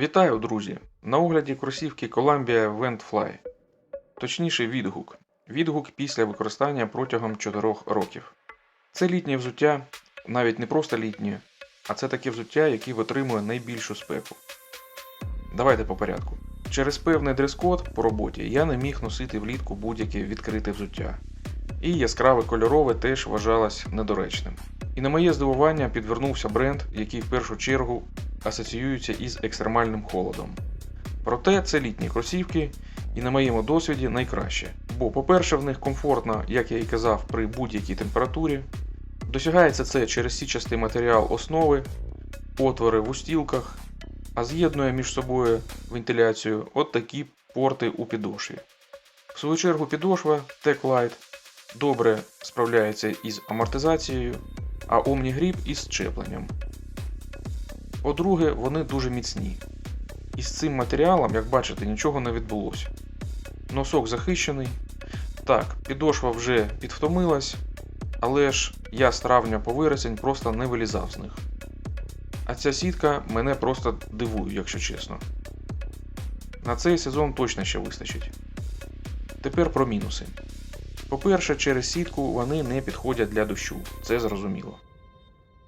Вітаю, друзі! На огляді кросівки Columbia Ventfly. Точніше, відгук. Відгук після використання протягом 4 років. Це літнє взуття, навіть не просто літнє, а це таке взуття, яке витримує найбільшу спеку. Давайте по порядку. Через певний дрес-код по роботі я не міг носити влітку будь-яке відкрите взуття. І яскраве кольорове теж вважалось недоречним. І на моє здивування підвернувся бренд, який в першу чергу асоціюється із екстремальним холодом. Проте це літні кросівки, і на моєму досвіді найкраще. Бо, по-перше, в них комфортно, як я і казав, при будь-якій температурі. Досягається це через січастий матеріал основи, отвори в устілках, а з'єднує між собою вентиляцію от такі порти у підошві. В свою чергу підошва Tech добре справляється із амортизацією, а Omni-Grip із щепленням. По-друге, вони дуже міцні. І з цим матеріалом, як бачите, нічого не відбулося. Носок захищений. Так, підошва вже підвтомилась, але ж я з травня по вересень просто не вилізав з них. А ця сітка мене просто дивує, якщо чесно. На цей сезон точно ще вистачить. Тепер про мінуси. По-перше, через сітку вони не підходять для дощу, це зрозуміло.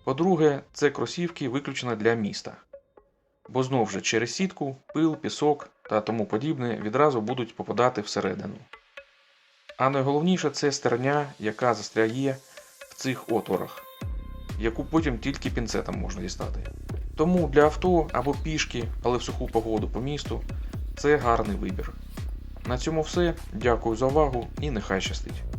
По-друге, це кросівки виключено для міста. Бо знов же через сітку, пил, пісок та тому подібне відразу будуть попадати всередину. А найголовніше це стерня, яка застряє в цих отворах, яку потім тільки пінцетом можна дістати. Тому для авто або пішки, але в суху погоду по місту це гарний вибір. На цьому все. Дякую за увагу і нехай щастить.